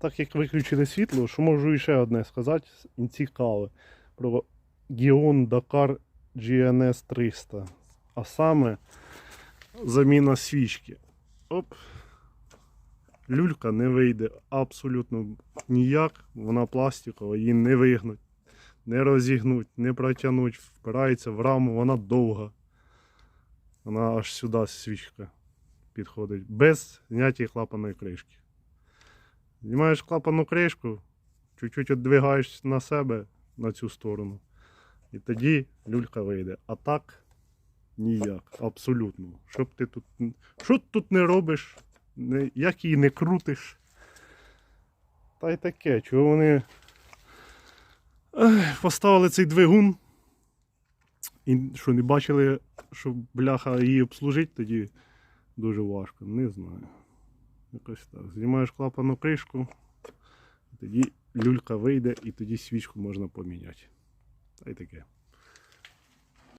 так як виключили світло, що можу ще одне сказати цікаве про Gion Dakar GNS 300. А саме заміна свічки. Оп. Люлька не вийде абсолютно ніяк. Вона пластикова, її не вигнуть, не розігнуть, не протягнуть, впирається в раму, вона довга. Вона аж сюди свічка підходить. Без зняття клапаної кришки. Знімаєш клапану кришку, чуть-чуть віддвигаєш на себе на цю сторону. І тоді люлька вийде. А так ніяк. Абсолютно. Що ти тут. Що тут не робиш, як її не крутиш. Та й таке, чого вони поставили цей двигун. І що не бачили, що бляха її обслужить тоді дуже важко. Не знаю. Якось так. Знімаєш клапану кришку, тоді люлька вийде і тоді свічку можна поміняти. Та й таке.